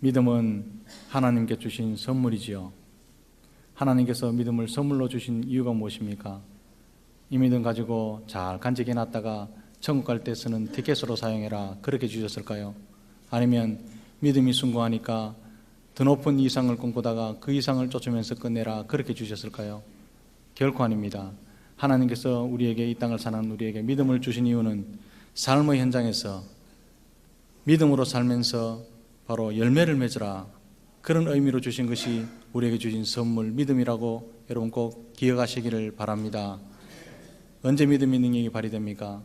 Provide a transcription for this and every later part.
믿음은 하나님께 주신 선물이지요. 하나님께서 믿음을 선물로 주신 이유가 무엇입니까? 이 믿음 가지고 잘 간직해 놨다가 천국 갈 때 쓰는 티켓으로 사용해라 그렇게 주셨을까요? 아니면 믿음이 숭고하니까 더 높은 이상을 꿈꾸다가 그 이상을 쫓으면서 끝내라 그렇게 주셨을까요? 결코 아닙니다. 하나님께서 우리에게 이 땅을 사는 우리에게 믿음을 주신 이유는 삶의 현장에서 믿음으로 살면서 바로 열매를 맺으라 그런 의미로 주신 것이 우리에게 주신 선물 믿음이라고 여러분 꼭 기억하시기를 바랍니다. 언제 믿음의 능력이 발휘됩니까?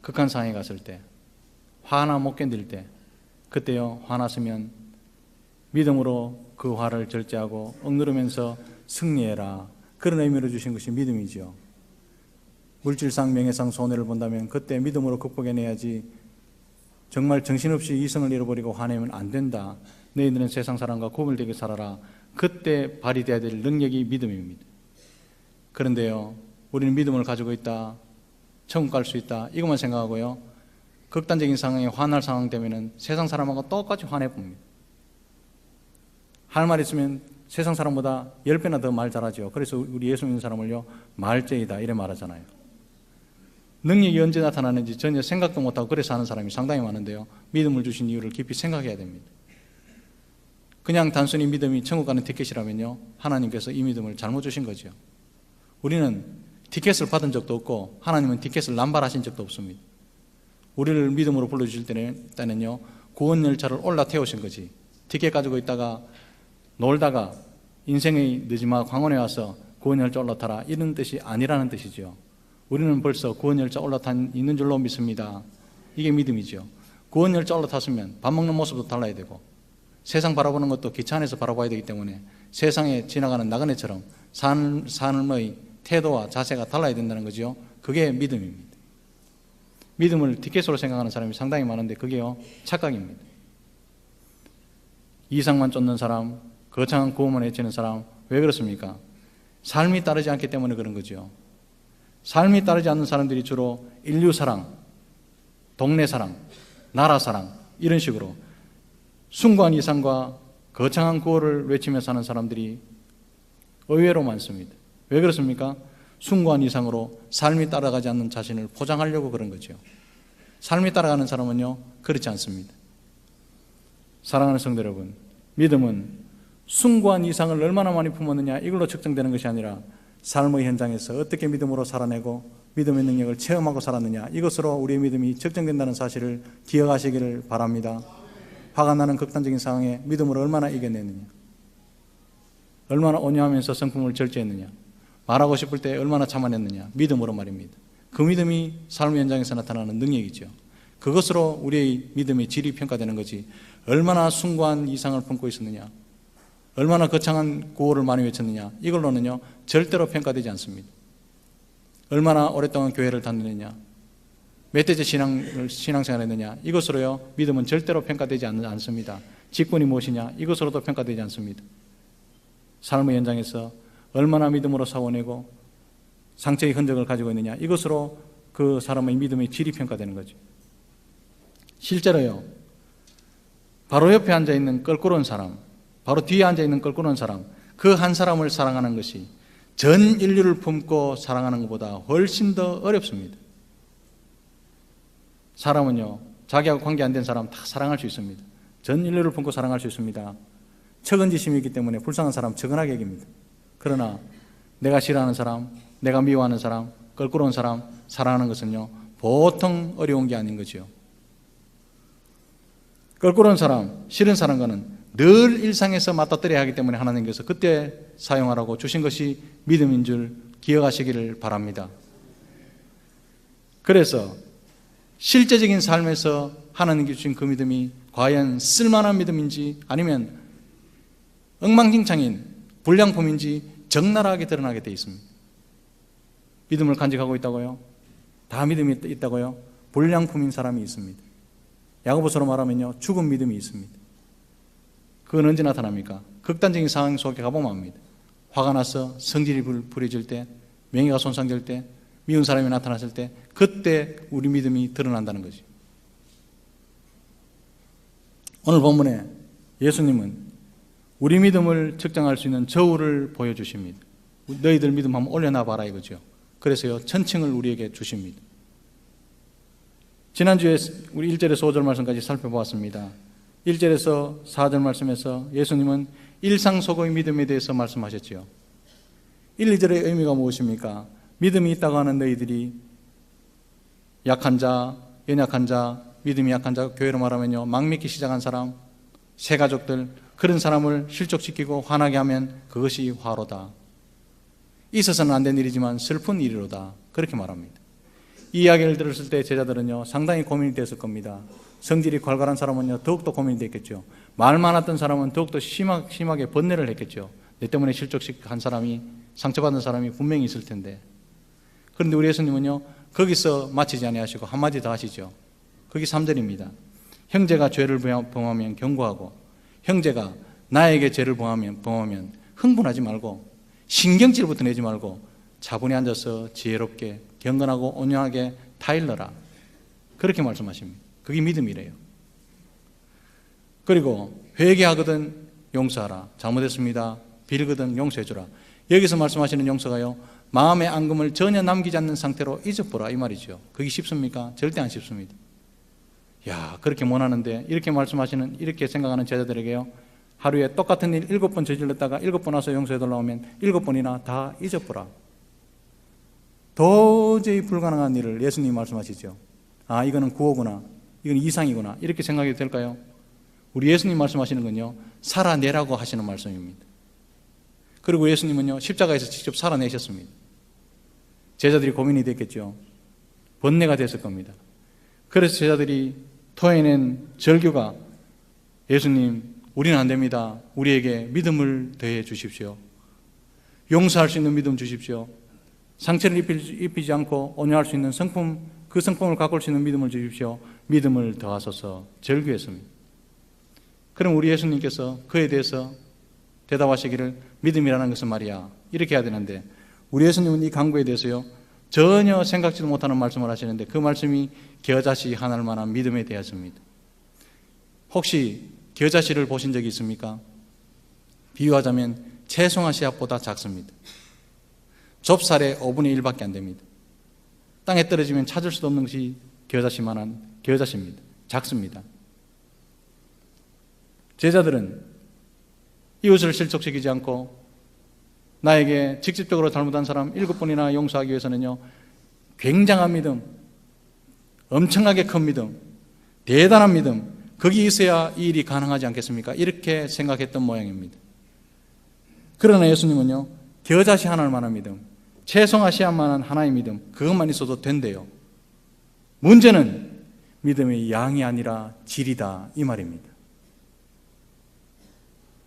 극한 상황에 갔을 때, 화나 못 견딜 때, 그때요 화났으면 믿음으로 그 화를 절제하고 억누르면서 승리해라. 그런 의미로 주신 것이 믿음이지요. 물질상, 명예상, 손해를 본다면 그때 믿음으로 극복해내야지 정말 정신없이 이성을 잃어버리고 화내면 안 된다. 너희들은 세상 사람과 구분되게 살아라. 그때 발휘돼야 될 능력이 믿음입니다. 그런데요, 우리는 믿음을 가지고 있다. 천국 갈 수 있다. 이것만 생각하고요. 극단적인 상황에 화날 상황 되면은 세상 사람하고 똑같이 화내 봅니다. 할 말 있으면 세상 사람보다 10배나 더 말 잘하죠. 그래서 우리 예수 믿는 사람을요, 말쟁이다. 이래 말하잖아요. 능력이 언제 나타나는지 전혀 생각도 못하고 그래서 하는 사람이 상당히 많은데요. 믿음을 주신 이유를 깊이 생각해야 됩니다. 그냥 단순히 믿음이 천국 가는 티켓이라면요. 하나님께서 이 믿음을 잘못 주신 거죠. 우리는 티켓을 받은 적도 없고 하나님은 티켓을 남발하신 적도 없습니다. 우리를 믿음으로 불러주실 때는, 때는요. 구원 열차를 올라 태우신 거지. 티켓 가지고 있다가 놀다가 인생의 늦지마 광원에 와서 구원 열차 올라타라 이런 뜻이 아니라는 뜻이죠. 우리는 벌써 구원 열차 올라탄 있는 줄로 믿습니다. 이게 믿음이죠. 구원 열차 올라탔으면 밥 먹는 모습도 달라야 되고 세상 바라보는 것도 안에서 바라봐야 되기 때문에 세상에 지나가는 나그네처럼 삶, 삶의 태도와 자세가 달라야 된다는 거죠. 그게 믿음입니다. 믿음을 티켓으로 생각하는 사람이 상당히 많은데 그게요 착각입니다. 이상만 쫓는 사람, 거창한 구호만 외치는 사람 왜 그렇습니까? 삶이 따르지 않기 때문에 그런 거죠. 삶이 따르지 않는 사람들이 주로 인류 사랑, 동네 사랑, 나라 사랑 이런 식으로 숭고한 이상과 거창한 구호를 외치며 사는 사람들이 의외로 많습니다. 왜 그렇습니까? 숭고한 이상으로 삶이 따라가지 않는 자신을 포장하려고 그런 거죠. 삶이 따라가는 사람은요, 그렇지 않습니다. 사랑하는 성도 여러분, 믿음은 숭고한 이상을 얼마나 많이 품었느냐 이걸로 측정되는 것이 아니라 삶의 현장에서 어떻게 믿음으로 살아내고 믿음의 능력을 체험하고 살았느냐 이것으로 우리의 믿음이 측정된다는 사실을 기억하시기를 바랍니다. 화가 나는 극단적인 상황에 믿음으로 얼마나 이겨내느냐 얼마나 온유하면서 성품을 절제했느냐 말하고 싶을 때 얼마나 참아냈느냐 믿음으로 말입니다. 그 믿음이 삶의 현장에서 나타나는 능력이죠. 그것으로 우리의 믿음의 질이 평가되는 거지 얼마나 숭고한 이상을 품고 있었느냐 얼마나 거창한 구호를 많이 외쳤느냐 이걸로는요 절대로 평가되지 않습니다. 얼마나 오랫동안 교회를 다니느냐 몇 대째 신앙을 신앙생활했느냐 이것으로요 믿음은 절대로 평가되지 않, 않습니다. 직분이 무엇이냐 이것으로도 평가되지 않습니다. 삶의 현장에서 얼마나 믿음으로 사원내고 상처의 흔적을 가지고 있느냐 이것으로 그 사람의 믿음의 질이 평가되는 거죠. 실제로요 바로 옆에 앉아 있는 껄끄러운 사람 바로 뒤에 앉아 있는 껄끄러운 사람, 그 한 사람을 사랑하는 것이 전 인류를 품고 사랑하는 것보다 훨씬 더 어렵습니다. 사람은요, 자기하고 관계 안 된 사람 다 사랑할 수 있습니다. 전 인류를 품고 사랑할 수 있습니다. 척은지심이 있기 때문에 불쌍한 사람 척은하게 여깁니다. 그러나 내가 싫어하는 사람, 내가 미워하는 사람, 껄끄러운 사람 사랑하는 것은요, 보통 어려운 게 아닌 거지요. 껄끄러운 사람, 싫은 사람과는 늘 일상에서 맞닥뜨려야 하기 때문에 하나님께서 그때 사용하라고 주신 것이 믿음인 줄 기억하시기를 바랍니다. 그래서 실제적인 삶에서 하나님께 주신 그 믿음이 과연 쓸만한 믿음인지 아니면 엉망진창인 불량품인지 적나라하게 드러나게 되어 있습니다. 믿음을 간직하고 있다고요? 다 믿음이 있다고요? 불량품인 사람이 있습니다. 야고보서로 말하면요, 죽은 믿음이 있습니다. 그건 언제 나타납니까? 극단적인 상황 속에 가보면 압니다. 화가 나서 성질이 불해질 때, 명예가 손상될 때, 미운 사람이 나타났을 때, 그때 우리 믿음이 드러난다는 거지. 오늘 본문에 예수님은 우리 믿음을 측정할 수 있는 저울을 보여주십니다. 너희들 믿음 한번 올려놔 봐라 이거죠. 그래서요, 천칭을 우리에게 주십니다. 지난주에 우리 1절에서 5절 말씀까지 살펴보았습니다. 1절에서 4절 말씀에서 예수님은 일상 속의 믿음에 대해서 말씀하셨지요. 1, 2절의 의미가 무엇입니까? 믿음이 있다고 하는 너희들이 약한 자, 연약한 자, 믿음이 약한 자, 교회로 말하면요. 막 믿기 시작한 사람, 새 가족들, 그런 사람을 실족시키고 화나게 하면 그것이 화로다. 있어서는 안 된 일이지만 슬픈 일이로다. 그렇게 말합니다. 이 이야기를 들었을 때 제자들은요, 상당히 고민이 됐을 겁니다. 성질이 괄괄한 사람은요, 더욱더 고민이 됐겠죠. 말 많았던 사람은 더욱더 심하, 심하게 번뇌를 했겠죠. 내 때문에 실족한 사람이, 상처받은 사람이 분명히 있을 텐데. 그런데 우리 예수님은요, 거기서 마치지 아니하시고 한마디 더 하시죠. 그게 3절입니다. 형제가 죄를 범하면 경고하고, 형제가 나에게 죄를 범하면, 범하면 흥분하지 말고, 신경질부터 내지 말고, 차분히 앉아서 지혜롭게, 경건하고 온유하게 타일러라. 그렇게 말씀하십니다. 그게 믿음이래요. 그리고 회개하거든 용서하라. 잘못했습니다. 빌거든 용서해주라. 여기서 말씀하시는 용서가요. 마음의 앙금을 전혀 남기지 않는 상태로 잊어보라 이 말이죠. 그게 쉽습니까? 절대 안 쉽습니다. 야 그렇게 못하는데 이렇게 말씀하시는 이렇게 생각하는 제자들에게요. 하루에 똑같은 일 일곱 번 저질렀다가 일곱 번 와서 용서해 달라고 하면 일곱 번이나 다 잊어보라. 도저히 불가능한 일을 예수님이 말씀하시죠. 아 이거는 구호구나. 이건 이상이구나. 이렇게 생각이 될까요? 우리 예수님 말씀하시는 건요. 살아내라고 하시는 말씀입니다. 그리고 예수님은요. 십자가에서 직접 살아내셨습니다. 제자들이 고민이 됐겠죠. 번뇌가 됐을 겁니다. 그래서 제자들이 토해낸 절규가 예수님, 우리는 안 됩니다. 우리에게 믿음을 더해 주십시오. 용서할 수 있는 믿음 주십시오. 상처를 입히지 않고 온유할 수 있는 성품, 그 성품을 가꿀 수 있는 믿음을 주십시오. 믿음을 더하소서 절규했습니다. 그럼 우리 예수님께서 그에 대해서 대답하시기를 믿음이라는 것은 말이야. 이렇게 해야 되는데 우리 예수님은 이 강구에 대해서요. 전혀 생각지도 못하는 말씀을 하시는데 그 말씀이 겨자씨 하나를 만한 믿음에 대해서입니다. 혹시 겨자씨를 보신 적이 있습니까? 비유하자면 채송화 씨앗보다 작습니다. 좁쌀의 5분의 1밖에 안 됩니다. 땅에 떨어지면 찾을 수도 없는 것이 겨자씨만한 겨자씨입니다. 작습니다. 제자들은 이웃을 실족시키지 않고 나에게 직접적으로 잘못한 사람 일곱 번이나 용서하기 위해서는요, 굉장한 믿음, 엄청나게 큰 믿음, 대단한 믿음, 거기 있어야 이 일이 가능하지 않겠습니까? 이렇게 생각했던 모양입니다. 그러나 예수님은요, 겨자씨 하나를 만한 믿음, 채송하시야만한 하나의 믿음, 그것만 있어도 된대요. 문제는 믿음의 양이 아니라 질이다, 이 말입니다.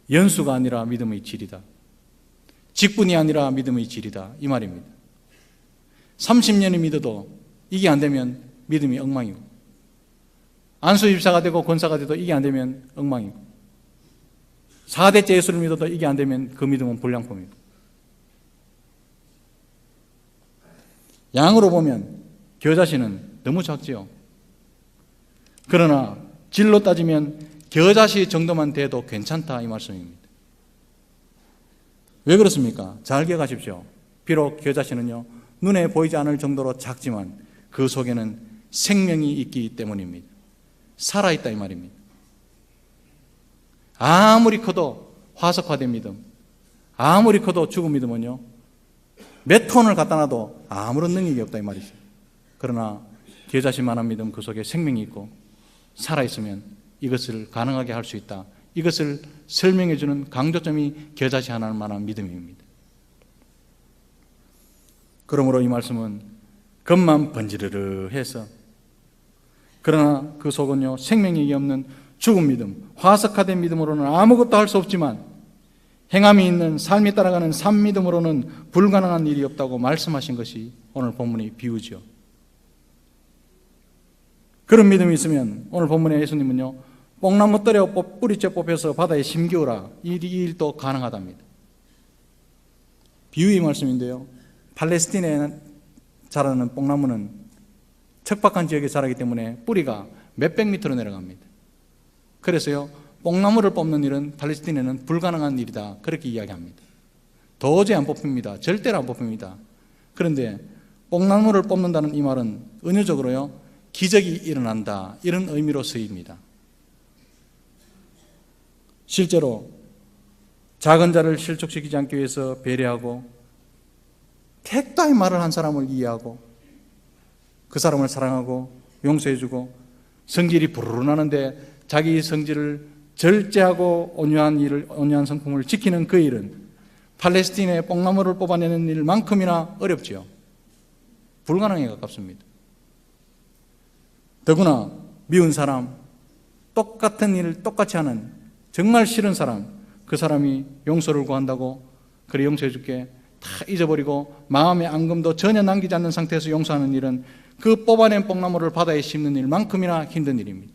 연수가 아니라 믿음의 질이다. 직분이 아니라 믿음의 질이다. 이 말입니다. 30년이 믿어도 이게 안 되면 믿음이 엉망이고, 안수 집사가 되고 권사가 돼도 이게 안 되면 엉망이고, 4대째 예수를 믿어도 이게 안 되면 그 믿음은 불량품이고, 양으로 보면 겨자씨는 너무 작지요. 그러나 질로 따지면 겨자씨 정도만 돼도 괜찮다 이 말씀입니다. 왜 그렇습니까? 잘 기억하십시오. 비록 겨자씨는요, 눈에 보이지 않을 정도로 작지만 그 속에는 생명이 있기 때문입니다. 살아있다 이 말입니다. 아무리 커도 화석화된 믿음, 아무리 커도 죽은 믿음은요, 몇 톤을 갖다 놔도 아무런 능력이 없다 이 말이죠. 그러나 겨자씨만한 믿음 그 속에 생명이 있고 살아있으면 이것을 가능하게 할 수 있다. 이것을 설명해 주는 강조점이 겨자씨 하나를 만한 믿음입니다. 그러므로 이 말씀은 겉만 번지르르 해서 그러나 그 속은요 생명력이 없는 죽은 믿음, 화석화된 믿음으로는 아무것도 할 수 없지만 행함이 있는 삶이 따라가는 삶 믿음으로는 불가능한 일이 없다고 말씀하신 것이 오늘 본문의 비유죠. 그런 믿음이 있으면 오늘 본문의 예수님은요 뽕나무 떨에 뿌리째 뽑혀서 바다에 심기우라 이 일도 가능하답니다. 비유의 말씀인데요. 팔레스틴에 자라는 뽕나무는 척박한 지역에 자라기 때문에 뿌리가 몇백 미터로 내려갑니다. 그래서요 뽕나무를 뽑는 일은 팔레스틴에는 불가능한 일이다. 그렇게 이야기합니다. 도저히 안 뽑힙니다. 절대로 안 뽑힙니다. 그런데 뽕나무를 뽑는다는 이 말은 은유적으로요, 기적이 일어난다. 이런 의미로 쓰입니다. 실제로 작은 자를 실족시키지 않기 위해서 배려하고 택도의 말을 한 사람을 이해하고 그 사람을 사랑하고 용서해주고 성질이 부르르 나는데 자기 성질을 절제하고 온유한 일을 온유한 성품을 지키는 그 일은 팔레스틴의 뽕나무를 뽑아내는 일만큼이나 어렵지요. 불가능에 가깝습니다. 더구나 미운 사람, 똑같은 일을 똑같이 하는 정말 싫은 사람, 그 사람이 용서를 구한다고 그래 용서해 줄게 다 잊어버리고 마음의 앙금도 전혀 남기지 않는 상태에서 용서하는 일은 그 뽑아낸 뽕나무를 바다에 심는 일만큼이나 힘든 일입니다.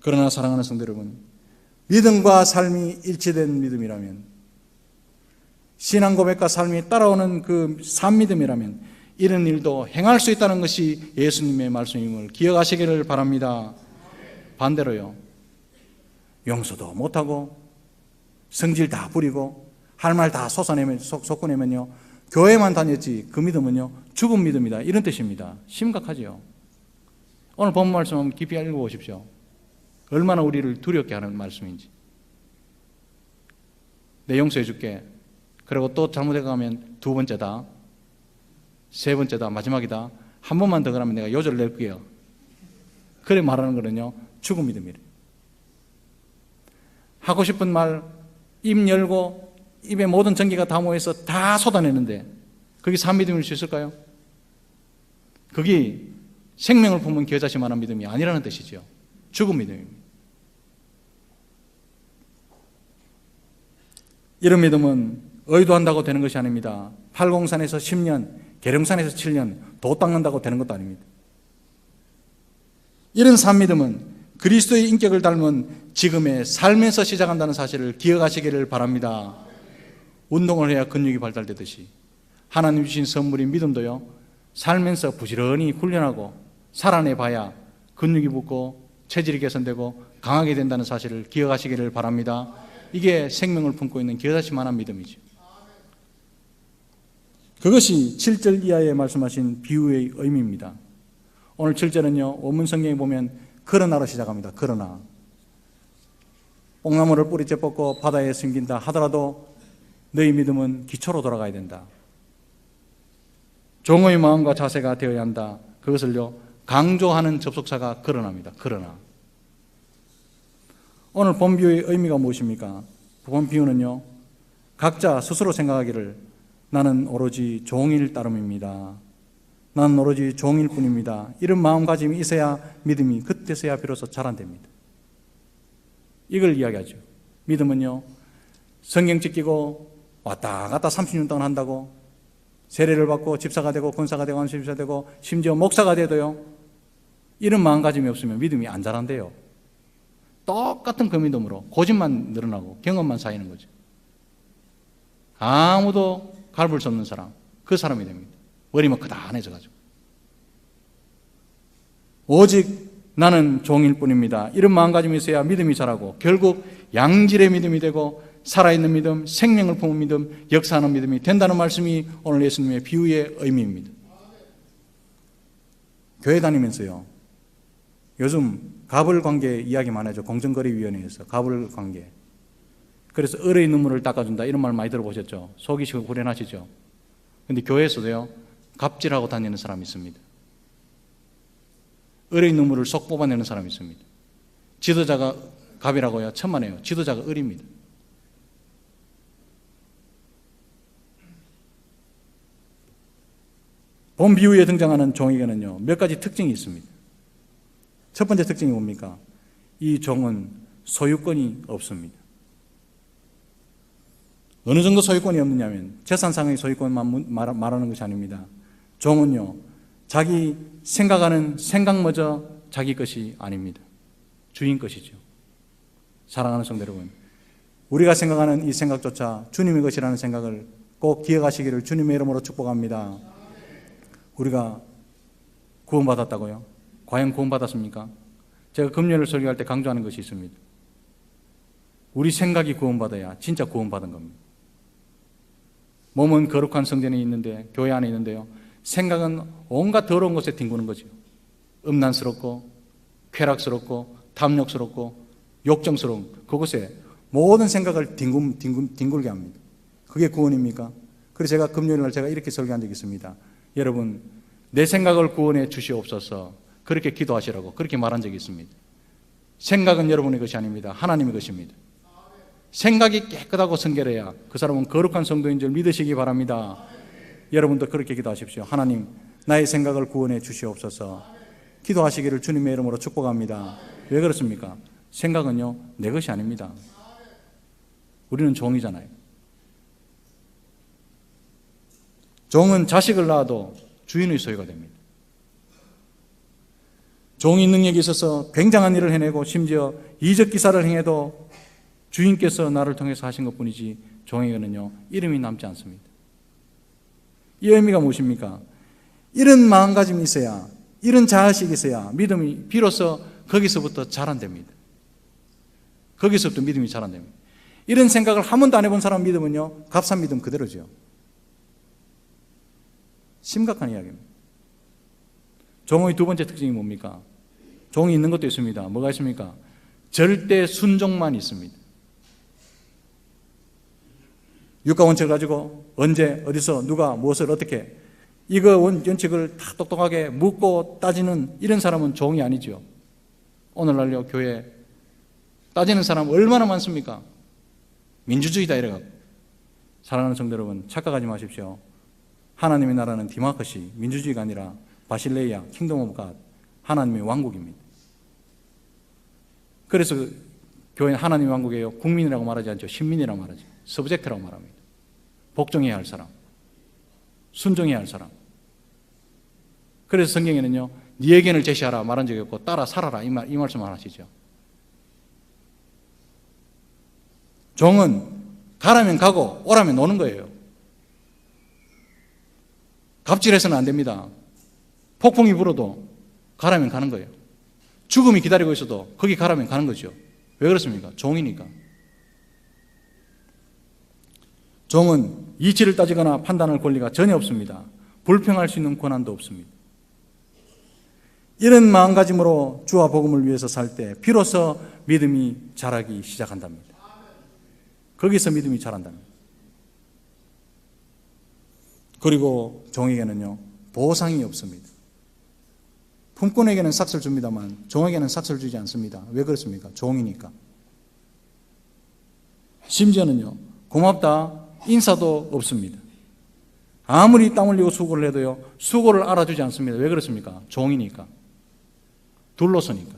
그러나 사랑하는 성도 여러분, 믿음과 삶이 일치된 믿음이라면, 신앙 고백과 삶이 따라오는 그 삶 믿음이라면, 이런 일도 행할 수 있다는 것이 예수님의 말씀임을 기억하시기를 바랍니다. 반대로요, 용서도 못하고, 성질 다 부리고, 할 말 다 쏟아내면, 쏟고내면요, 교회만 다녔지, 그 믿음은요, 죽은 믿음이다. 이런 뜻입니다. 심각하지요. 오늘 본 말씀 한번 깊이 읽어보십시오. 얼마나 우리를 두렵게 하는 말씀인지. 내 용서해 줄게. 그리고 또 잘못해 가면 두 번째다. 세 번째다. 마지막이다. 한 번만 더 그러면 내가 요절을 낼 거예요. 그래 말하는 거는요. 죽은 믿음이래. 하고 싶은 말, 입 열고 입에 모든 전기가 다 모여서 다 쏟아내는데 그게 산 믿음일 수 있을까요? 그게 생명을 품은 겨자씨만한 믿음이 아니라는 뜻이죠. 죽은 믿음입니다. 이런 믿음은 의도한다고 되는 것이 아닙니다. 팔공산에서 10년, 계룡산에서 7년 도 닦는다고 되는 것도 아닙니다. 이런 산 믿음은 그리스도의 인격을 닮은 지금의 삶에서 시작한다는 사실을 기억하시기를 바랍니다. 운동을 해야 근육이 발달되듯이 하나님 주신 선물인 믿음도요. 살면서 부지런히 훈련하고 살아내 봐야 근육이 붙고 체질이 개선되고 강하게 된다는 사실을 기억하시기를 바랍니다. 이게 생명을 품고 있는 기다시만한 믿음이죠. 그것이 7절 이하에 말씀하신 비유의 의미입니다. 오늘 7절은요, 원문 성경에 보면 그러나로 시작합니다. 그러나. 뽕나무를 뿌리째 뽑고 바다에 숨긴다 하더라도 너희 믿음은 기초로 돌아가야 된다. 종의 마음과 자세가 되어야 한다. 그것을요, 강조하는 접속사가 그러나입니다. 그러나. 오늘 본 비유의 의미가 무엇입니까? 본 비유는요, 각자 스스로 생각하기를 나는 오로지 종일 따름입니다. 나는 오로지 종일 뿐입니다. 이런 마음가짐이 있어야 믿음이 그때서야 비로소 자란됩니다. 이걸 이야기하죠. 믿음은요, 성경 찍히고 왔다 갔다 30년 동안 한다고 세례를 받고 집사가 되고 권사가 되고 안수집사 되고 심지어 목사가 돼도요, 이런 마음가짐이 없으면 믿음이 안 자란대요. 똑같은 그 믿음으로 고집만 늘어나고 경험만 쌓이는 거죠. 아무도 갈불 수 없는 사람, 그 사람이 됩니다. 머리만 크다해져가지고. 오직 나는 종일 뿐입니다. 이런 마음가짐이 있어야 믿음이 자라고 결국 양질의 믿음이 되고 살아있는 믿음, 생명을 품은 믿음, 역사하는 믿음이 된다는 말씀이 오늘 예수님의 비유의 의미입니다. 교회 다니면서요. 요즘 갑을 관계 이야기 하죠. 공정거래위원회에서 갑을 관계. 그래서 을의 눈물을 닦아준다 이런 말 많이 들어보셨죠. 속이시고 후련하시죠. 근데 교회에서도요. 갑질하고 다니는 사람이 있습니다. 을의 눈물을 쏙 뽑아내는 사람이 있습니다. 지도자가 갑이라고요. 천만에요. 지도자가 을입니다. 본 비유에 등장하는 종에게는요. 몇 가지 특징이 있습니다. 첫 번째 특징이 뭡니까? 이 종은 소유권이 없습니다. 어느 정도 소유권이 없느냐면 재산상의 소유권만 말하는 것이 아닙니다. 종은요, 자기 생각하는 생각마저 자기 것이 아닙니다. 주인 것이죠. 사랑하는 성도 여러분, 우리가 생각하는 이 생각조차 주님의 것이라는 생각을 꼭 기억하시기를 주님의 이름으로 축복합니다. 우리가 구원받았다고요? 과연 구원받았습니까? 제가 금요일 설교할 때 강조하는 것이 있습니다. 우리 생각이 구원받아야 진짜 구원받은 겁니다. 몸은 거룩한 성전에 있는데 교회 안에 있는데요. 생각은 온갖 더러운 것에 뒹구는 거죠. 음란스럽고 쾌락스럽고 탐욕스럽고 욕정스러운 그곳에 모든 생각을 뒹굴, 뒹굴, 뒹굴게 합니다. 그게 구원입니까? 그래서 제가 금요일 날 제가 이렇게 설교한 적이 있습니다. 여러분, 내 생각을 구원해 주시옵소서. 그렇게 기도하시라고 그렇게 말한 적이 있습니다. 생각은 여러분의 것이 아닙니다. 하나님의 것입니다. 생각이 깨끗하고 성결해야 그 사람은 거룩한 성도인 줄 믿으시기 바랍니다. 여러분도 그렇게 기도하십시오. 하나님, 나의 생각을 구원해 주시옵소서. 기도하시기를 주님의 이름으로 축복합니다. 왜 그렇습니까? 생각은요, 내 것이 아닙니다. 우리는 종이잖아요. 종은 자식을 낳아도 주인의 소유가 됩니다. 종이 능력이 있어서 굉장한 일을 해내고 심지어 이적 기사를 행해도 주인께서 나를 통해서 하신 것 뿐이지 종에게는요, 이름이 남지 않습니다. 이 의미가 무엇입니까? 이런 마음가짐이 있어야, 이런 자아식이 있어야 믿음이 비로소 거기서부터 자란됩니다. 거기서부터 믿음이 자란됩니다. 이런 생각을 한 번도 안 해본 사람 믿음은요, 값싼 믿음 그대로죠. 심각한 이야기입니다. 종의 두 번째 특징이 뭡니까? 종이 있는 것도 있습니다. 뭐가 있습니까? 절대 순종만 있습니다. 육가 원칙을 가지고 언제 어디서 누가 무엇을 어떻게 이거 원칙을 다 똑똑하게 묻고 따지는 이런 사람은 종이 아니죠. 오늘날요 교회 따지는 사람 얼마나 많습니까? 민주주의다 이래갖고 사랑하는 성도 여러분 착각하지 마십시오. 하나님의 나라는 디마커시 민주주의가 아니라 바실레이아 킹덤 오브 갓 하나님의 왕국입니다. 그래서 교회 하나님의 왕국이에요. 국민이라고 말하지 않죠. 신민이라고 말하죠. 서브젝트라고 말합니다. 복종해야 할 사람. 순종해야 할 사람. 그래서 성경에는요. 네 의견을 제시하라 말한 적이 없고 따라 살아라 이, 말, 이 말씀을 하시죠. 종은 가라면 가고 오라면 오는 거예요. 갑질해서는 안 됩니다. 폭풍이 불어도 가라면 가는 거예요. 죽음이 기다리고 있어도 거기 가라면 가는 거죠. 왜 그렇습니까? 종이니까. 종은 이치를 따지거나 판단할 권리가 전혀 없습니다. 불평할 수 있는 권한도 없습니다. 이런 마음가짐으로 주와 복음을 위해서 살 때 비로소 믿음이 자라기 시작한답니다. 거기서 믿음이 자란답니다. 그리고 종에게는요, 보상이 없습니다. 품꾼에게는 삭스를 줍니다만 종에게는 삭스를 주지 않습니다. 왜 그렇습니까? 종이니까. 심지어는요, 고맙다, 인사도 없습니다. 아무리 땀 흘리고 수고를 해도요, 수고를 알아주지 않습니다. 왜 그렇습니까? 종이니까. 둘러서니까.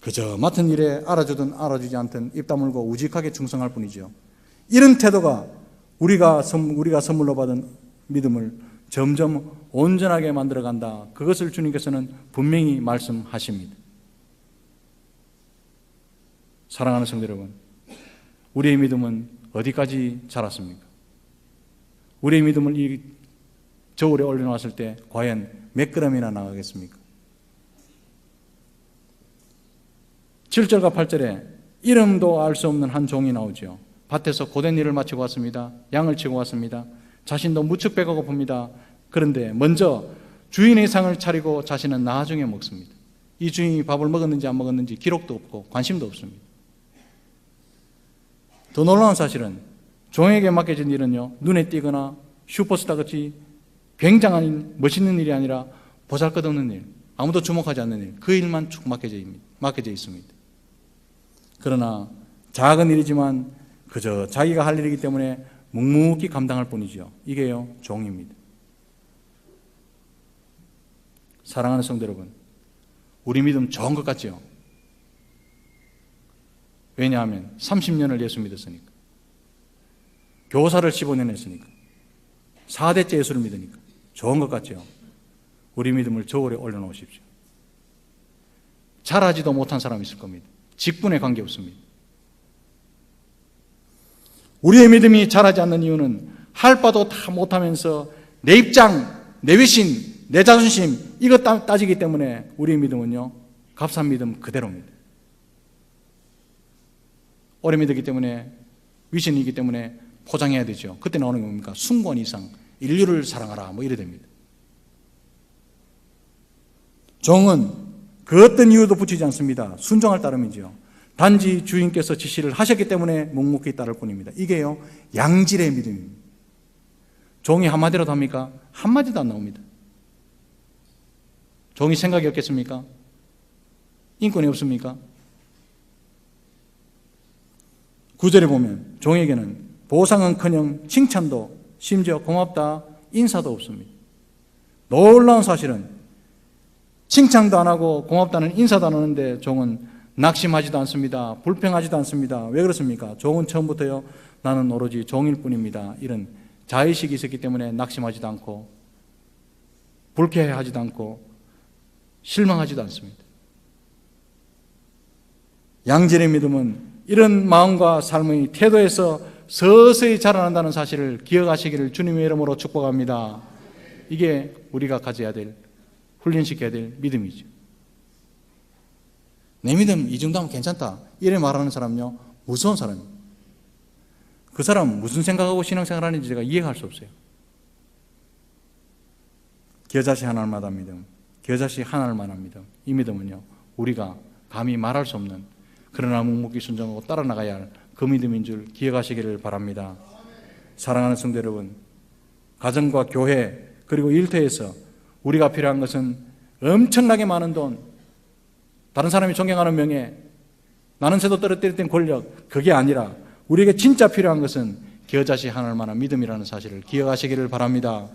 그저 맡은 일에 알아주든 알아주지 않든 입 다물고 우직하게 충성할 뿐이죠. 이런 태도가 우리가, 선, 우리가 선물로 받은 믿음을 점점 온전하게 만들어 간다. 그것을 주님께서는 분명히 말씀하십니다. 사랑하는 성도 여러분, 우리의 믿음은 어디까지 자랐습니까? 우리의 믿음을 이 저울에 올려놓았을 때 과연 몇 그램이나 나가겠습니까? 7절과 8절에 이름도 알 수 없는 한 종이 나오죠. 밭에서 고된 일을 마치고 왔습니다. 양을 치고 왔습니다. 자신도 무척 배가 고픕니다. 그런데 먼저 주인의 상을 차리고 자신은 나중에 먹습니다. 이 주인이 밥을 먹었는지 안 먹었는지 기록도 없고 관심도 없습니다. 더 놀라운 사실은 종에게 맡겨진 일은요, 눈에 띄거나 슈퍼스타 같이 굉장한 멋있는 일이 아니라 보잘 것 없는 일, 아무도 주목하지 않는 일, 그 일만 쭉 맡겨져, 맡겨져 있습니다. 그러나 작은 일이지만 그저 자기가 할 일이기 때문에 묵묵히 감당할 뿐이죠. 이게요, 종입니다. 사랑하는 성도 여러분, 우리 믿음 좋은 것 같죠? 왜냐하면 30년을 예수 믿었으니까. 교사를 15년 했으니까. 4대째 예수를 믿으니까. 좋은 것 같죠? 우리 믿음을 저울에 올려놓으십시오. 잘하지도 못한 사람이 있을 겁니다. 직분에 관계없습니다. 우리의 믿음이 자라지 않는 이유는 할 바도 다 못하면서 내 입장, 내 위신, 내 자존심 이것 따- 따지기 때문에 우리의 믿음은요, 값싼 믿음 그대로입니다. 오래 믿었기 때문에, 위신이기 때문에 포장해야 되죠. 그때 나오는 게 뭡니까? 순권 이상, 인류를 사랑하라. 뭐 이래 됩니다. 종은 그 어떤 이유도 붙이지 않습니다. 순종할 따름이죠. 단지 주인께서 지시를 하셨기 때문에 묵묵히 따를 뿐입니다. 이게요, 양질의 믿음입니다. 종이 한마디라도 합니까? 한마디도 안 나옵니다. 종이 생각이 없겠습니까? 인권이 없습니까? 구절에 보면 종에게는 보상은 커녕 칭찬도 심지어 고맙다 인사도 없습니다. 놀라운 사실은 칭찬도 안 하고 고맙다는 인사도 안 하는데 종은 낙심하지도 않습니다. 불평하지도 않습니다. 왜 그렇습니까? 종은 처음부터요 나는 오로지 종일 뿐입니다. 이런 자의식이 있었기 때문에 낙심하지도 않고 불쾌하지도 않고 실망하지도 않습니다. 양질의 믿음은 이런 마음과 삶의 태도에서 서서히 자라난다는 사실을 기억하시기를 주님의 이름으로 축복합니다. 이게 우리가 가져야 될, 훈련시켜야 될 믿음이죠. 내 믿음 이 정도 하면 괜찮다. 이래 말하는 사람요, 무서운 사람입니다. 그 사람 무슨 생각하고 신앙생활 하는지 제가 이해할 수 없어요. 겨자씨 하나님마다 믿음, 겨자씨 하나님만한 믿음. 이 믿음은요, 우리가 감히 말할 수 없는 그러나 묵묵히 순종하고 따라 나가야 할 그 믿음인 줄 기억하시기를 바랍니다. 사랑하는 성도 여러분, 가정과 교회 그리고 일터에서 우리가 필요한 것은 엄청나게 많은 돈, 다른 사람이 존경하는 명예, 나는 새도 떨어뜨릴 땐 권력, 그게 아니라 우리에게 진짜 필요한 것은 겨자씨 하나를 만한 믿음이라는 사실을 기억하시기를 바랍니다.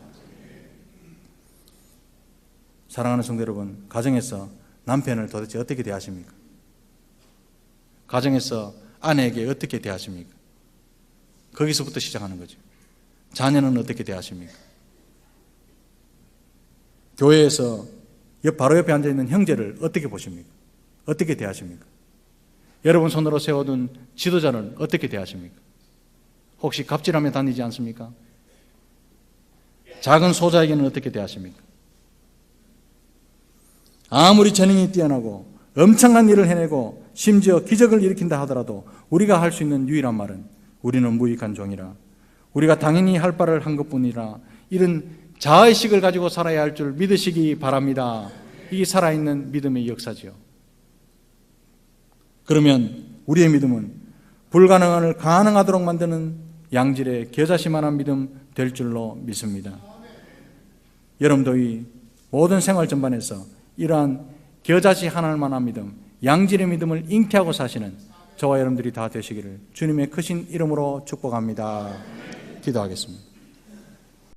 사랑하는 성도 여러분, 가정에서 남편을 도대체 어떻게 대하십니까? 가정에서 아내에게 어떻게 대하십니까? 거기서부터 시작하는 거죠. 자녀는 어떻게 대하십니까? 교회에서 옆 바로 옆에 앉아 있는 형제를 어떻게 보십니까? 어떻게 대하십니까? 여러분 손으로 세워둔 지도자는 어떻게 대하십니까? 혹시 갑질하며 다니지 않습니까? 작은 소자에게는 어떻게 대하십니까? 아무리 재능이 뛰어나고 엄청난 일을 해내고 심지어 기적을 일으킨다 하더라도 우리가 할 수 있는 유일한 말은 우리는 무익한 종이라 우리가 당연히 할 바를 한 것뿐이라 이런 자의식을 가지고 살아야 할 줄 믿으시기 바랍니다. 이게 살아있는 믿음의 역사지요. 그러면 우리의 믿음은 불가능한을 가능하도록 만드는 양질의 겨자씨만한 믿음 될 줄로 믿습니다. 여러분도 이 모든 생활 전반에서 이러한 겨자씨 하나만한 믿음, 양질의 믿음을 잉태하고 사시는 저와 여러분들이 다 되시기를 주님의 크신 이름으로 축복합니다. 기도하겠습니다.